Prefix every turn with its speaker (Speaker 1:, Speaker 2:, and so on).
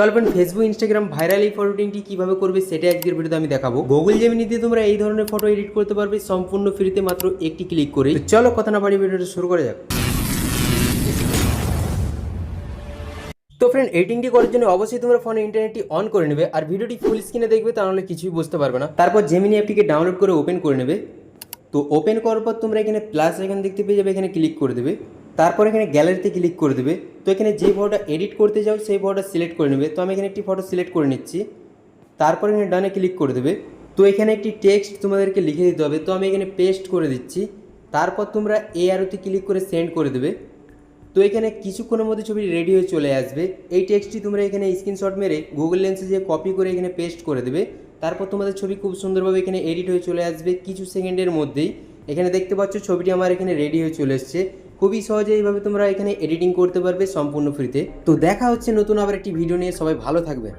Speaker 1: চল friend Facebook Instagram viral এই photo এডিটিংটি কীভাবে করবে সেটা আজকের ভিডিওতে আমি দেখাবো। গুগল জেমিনি দিয়ে তোমরা এই ধরনের ফটো এডিট করতে পারবে সম্পূর্ণ ফ্রিতে মাত্র একটি ক্লিক করে। চলো কথা না বাড়িয়ে ভিডিওটা শুরু করা যাক। তো ফ্রেন্ড এডিটিংটি করার জন্য অবশ্যই তোমরা ফোনে ইন্টারনেটটি অন করে নেবে আর ভিডিওটি ফুল স্ক্রিনে দেখবে, তাহলে কিছুই বুঝতে পারবে না। তারপর জেমিনি অ্যাপটিকে ডাউনলোড করে ওপেন করে নেবে। তো ওপেন করার পর তোমরা এখানে প্লাস এখানে দেখতে পেয়ে যাবে, এখানে ক্লিক করে দেবে। তারপর এখানে গ্যালারিতে ক্লিক করে দেবে। তো এখানে যে ফটোটা এডিট করতে যাও, সেই ফটোটা সিলেক্ট করে নেবে। তো আমি এখানে একটি ফটো সিলেক্ট করে নিচ্ছি। তারপর এখানে ডানে ক্লিক করে দেবে। তো এখানে একটি টেক্সট তোমাদেরকে লিখে দিতে হবে। তো আমি এখানে পেস্ট করে দিচ্ছি। তারপর তোমরা এ আরোতে ক্লিক করে সেন্ড করে দেবে। তো এখানে কিছুক্ষণের মধ্যে ছবি রেডি হয়ে চলে আসবে। এই টেক্সটটি তোমরা এখানে স্ক্রিনশট মেরে গুগল লেন্সে যে কপি করে এখানে পেস্ট করে দেবে। তারপর তোমাদের ছবি খুব সুন্দরভাবে এখানে এডিট হয়ে চলে আসবে। কিছু সেকেন্ডের মধ্যেই। এখানে দেখতে পাচ্ছ ছবিটি আমার এখানে রেডি হয়ে চলে এসছে। খুবই সহজে এইভাবে তোমরা এখানে এডিটিং করতে পারবে সম্পূর্ণ ফ্রিতে তো। দেখা হচ্ছে নতুন আবার একটি ভিডিও নিয়ে। সবাই ভালো থাকবে।